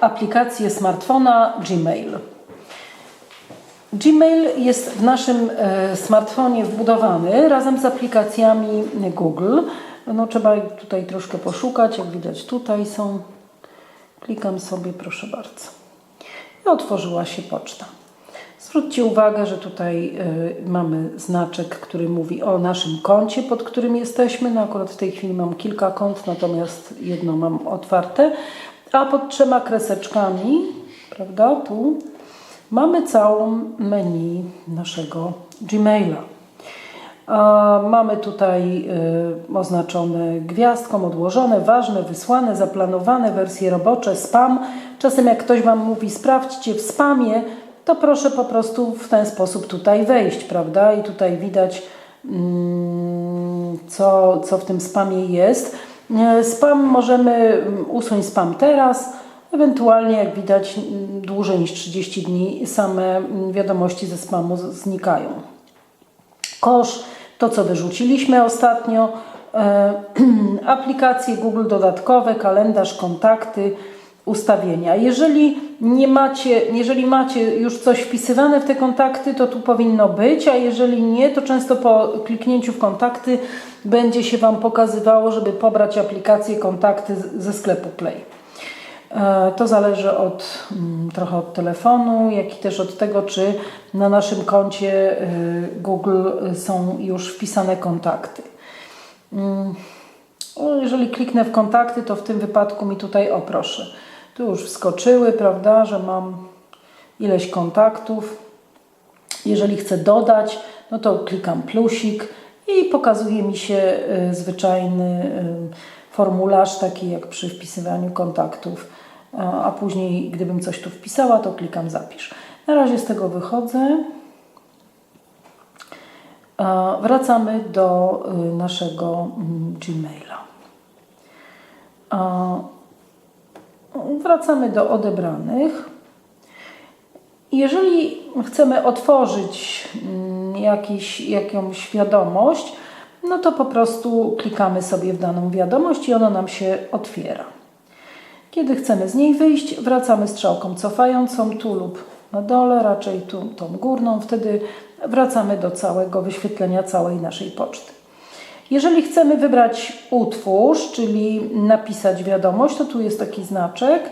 aplikację smartfona Gmail. Gmail jest w naszym e, smartfonie wbudowany razem z aplikacjami Google. No, trzeba tutaj troszkę poszukać, jak widać tutaj są. Klikam sobie, proszę bardzo. I otworzyła się poczta. Zwróćcie uwagę, że tutaj y, mamy znaczek, który mówi o naszym koncie, pod którym jesteśmy. No akurat w tej chwili mam kilka kont, natomiast jedno mam otwarte. A pod trzema kreseczkami, prawda, tu mamy całą menu naszego Gmaila. A mamy tutaj y, oznaczone gwiazdką, odłożone, ważne, wysłane, zaplanowane, wersje robocze, spam. Czasem jak ktoś Wam mówi sprawdźcie w spamie, to proszę po prostu w ten sposób tutaj wejść, prawda? I tutaj widać, mm, co, co w tym spamie jest. E, Spam możemy mm, usunąć spam teraz, ewentualnie jak widać mm, dłużej niż 30 dni same mm, wiadomości ze spamu znikają. Kosz, to co wyrzuciliśmy ostatnio, e, aplikacje Google dodatkowe, kalendarz, kontakty, ustawienia. Jeżeli nie macie, jeżeli macie już coś wpisywane w te kontakty, to tu powinno być, a jeżeli nie, to często po kliknięciu w kontakty będzie się Wam pokazywało, żeby pobrać aplikację kontakty ze sklepu Play. E, To zależy od, mm, trochę od telefonu, jak i też od tego, czy na naszym koncie y, Google są już wpisane kontakty. Mm, o, Jeżeli kliknę w kontakty, to w tym wypadku mi tutaj, o proszę, tu już wskoczyły, prawda, że mam ileś kontaktów. Jeżeli chcę dodać, no to klikam plusik i pokazuje mi się y, zwyczajny y, formularz, taki jak przy wpisywaniu kontaktów. A, później, gdybym coś tu wpisała, to klikam zapisz. Na razie z tego wychodzę. Wracamy do y, naszego mm, Gmaila. Wracamy do odebranych. Jeżeli chcemy otworzyć mm, jakiś, jakąś wiadomość, no to po prostu klikamy sobie w daną wiadomość i ona nam się otwiera. Kiedy chcemy z niej wyjść, wracamy strzałką cofającą tu lub na dole, raczej tu tą górną, wtedy wracamy do całego wyświetlenia całej naszej poczty. Jeżeli chcemy wybrać utwórz, czyli napisać wiadomość, to tu jest taki znaczek.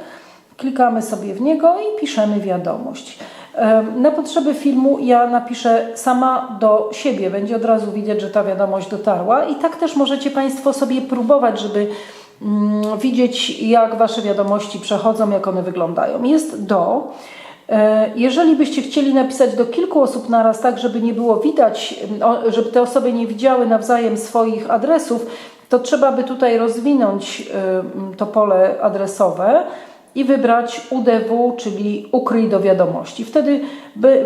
Klikamy sobie w niego i piszemy wiadomość. Na potrzeby filmu ja napiszę sama do siebie, będzie od razu widać, że ta wiadomość dotarła. I tak też możecie Państwo sobie próbować, żeby mm, widzieć, jak Wasze wiadomości przechodzą, jak one wyglądają. Jest do. E, Jeżeli byście chcieli napisać do kilku osób naraz, tak żeby nie było widać, żeby te osoby nie widziały nawzajem swoich adresów, to trzeba by tutaj rozwinąć e, to pole adresowe i wybrać UDW, czyli ukryj do wiadomości. Wtedy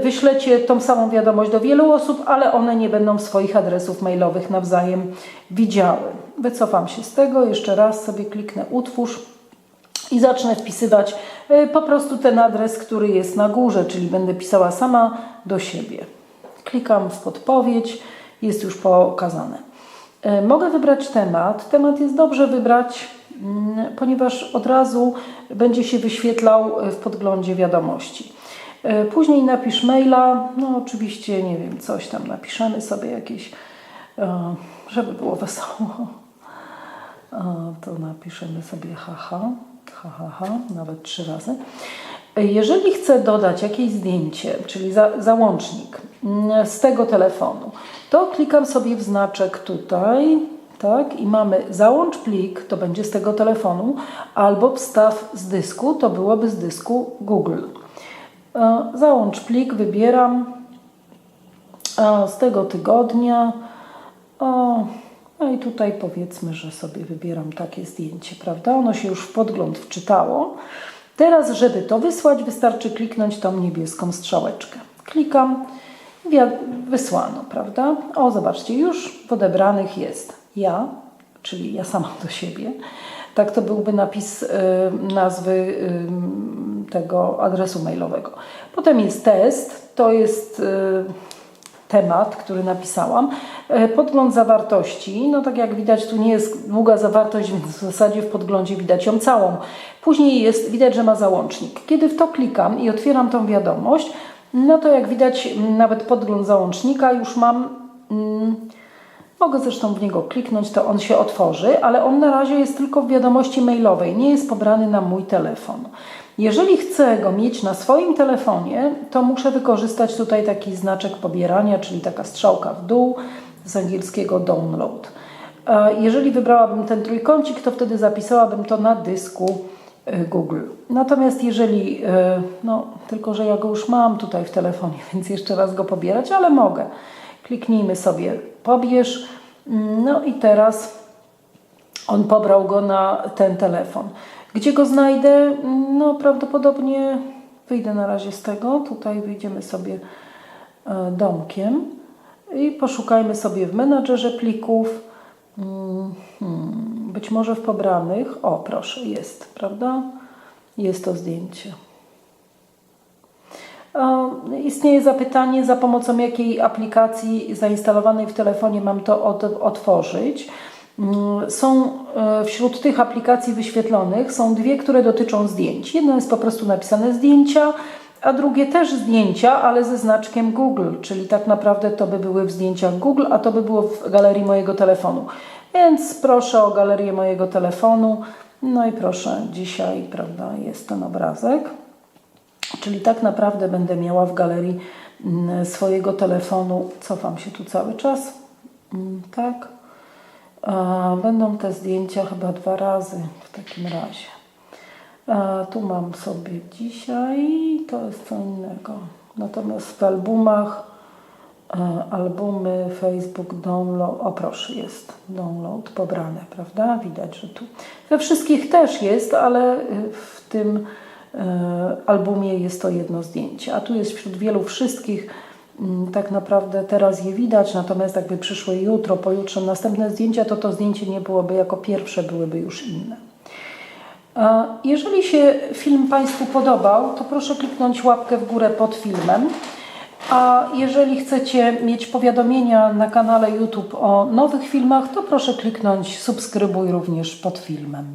wyślecie tą samą wiadomość do wielu osób, ale one nie będą swoich adresów mailowych nawzajem widziały. Wycofam się z tego, jeszcze raz sobie kliknę utwórz i zacznę wpisywać y, po prostu ten adres, który jest na górze, czyli będę pisała sama do siebie. Klikam w podpowiedź, jest już pokazane. Y, Mogę wybrać temat. Temat jest dobrze wybrać, mm, ponieważ od razu będzie się wyświetlał y, w podglądzie wiadomości. Później napisz maila, no oczywiście, nie wiem, coś tam napiszemy sobie jakieś, żeby było wesoło. To napiszemy sobie haha, ha, ha, ha, nawet trzy razy. Jeżeli chcę dodać jakieś zdjęcie, czyli za, załącznik mm, z tego telefonu, to klikam sobie w znaczek tutaj, tak, i mamy załącz plik, to będzie z tego telefonu, albo wstaw z dysku, to byłoby z dysku Google. E, Załącz plik, wybieram e, z tego tygodnia. O, no i tutaj powiedzmy, że sobie wybieram takie zdjęcie, prawda? Ono się już w podgląd wczytało. Teraz, żeby to wysłać, wystarczy kliknąć tą niebieską strzałeczkę. Klikam, wysłano, prawda? O, zobaczcie, już w odebranych jest ja, czyli ja sama do siebie. Tak to byłby napis y, nazwy y, tego adresu mailowego. Potem jest test, to jest y, temat, który napisałam. E, Podgląd zawartości, no tak jak widać, tu nie jest długa zawartość, więc w zasadzie w podglądzie widać ją całą. Później jest, widać, że ma załącznik. Kiedy w to klikam i otwieram tą wiadomość, no to jak widać, nawet podgląd załącznika już mam. Mm, Mogę zresztą w niego kliknąć, to on się otworzy, ale on na razie jest tylko w wiadomości mailowej, nie jest pobrany na mój telefon. Jeżeli chcę go mieć na swoim telefonie, to muszę wykorzystać tutaj taki znaczek pobierania, czyli taka strzałka w dół z angielskiego download. E, Jeżeli wybrałabym ten trójkącik, to wtedy zapisałabym to na dysku e, Google. Natomiast jeżeli, e, no tylko że ja go już mam tutaj w telefonie, więc jeszcze raz go pobierać, ale mogę. Kliknijmy sobie pobierz. No i teraz on pobrał go na ten telefon. Gdzie go znajdę? No prawdopodobnie wyjdę na razie z tego. Tutaj wyjdziemy sobie e, domkiem i poszukajmy sobie w menadżerze plików. Mm, hmm, Być może w pobranych. O, proszę, jest, prawda? Jest to zdjęcie. Istnieje zapytanie, za pomocą jakiej aplikacji zainstalowanej w telefonie mam to od, otworzyć. Mm, Są e, wśród tych aplikacji wyświetlonych są dwie, które dotyczą zdjęć. Jedno jest po prostu napisane zdjęcia, a drugie też zdjęcia, ale ze znaczkiem Google, czyli tak naprawdę to by były w zdjęciach Google, a to by było w galerii mojego telefonu. Więc proszę o galerię mojego telefonu. No i proszę, dzisiaj, prawda, jest ten obrazek. Czyli tak naprawdę będę miała w galerii mm, swojego telefonu, cofam się tu cały czas, Mm, tak. Będą te zdjęcia chyba dwa razy w takim razie. Tu mam sobie dzisiaj, to jest co innego. Natomiast w albumach, e, albumy, Facebook, download, o proszę, jest download pobrane, prawda? Widać, że tu. We wszystkich też jest, ale y, w tym e, albumie jest to jedno zdjęcie. A tu jest wśród wielu wszystkich, mm, tak naprawdę teraz je widać, natomiast jakby przyszły jutro, pojutrze następne zdjęcia, to to zdjęcie nie byłoby jako pierwsze, byłyby już inne. Jeżeli się film Państwu podobał, to proszę kliknąć łapkę w górę pod filmem. A jeżeli chcecie mieć powiadomienia na kanale YouTube o nowych filmach, to proszę kliknąć subskrybuj również pod filmem.